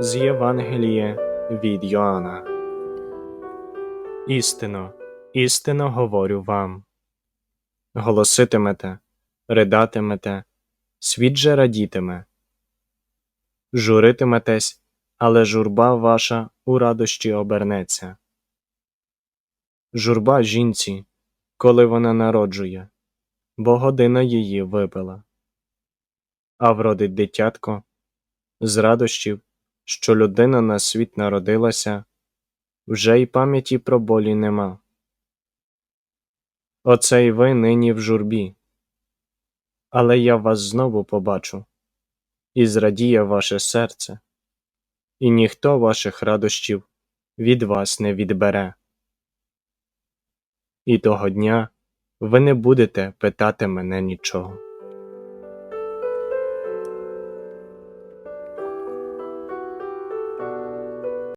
З Євангелія від Йоанна. Істинно, істинно говорю вам. Голоситимете, ридатимете, світ же радітиме. Журитиметесь, але журба ваша у радощі обернеться. Журба жінці, коли вона народжує, бо година її випила. А вродить дитятко з радощів, що людина на світ народилася, вже й пам'яті про болі нема. Оце й ви нині в журбі. Але я вас знову побачу, і зрадіє ваше серце, і ніхто ваших радощів від вас не відбере. І того дня ви не будете питати мене нічого.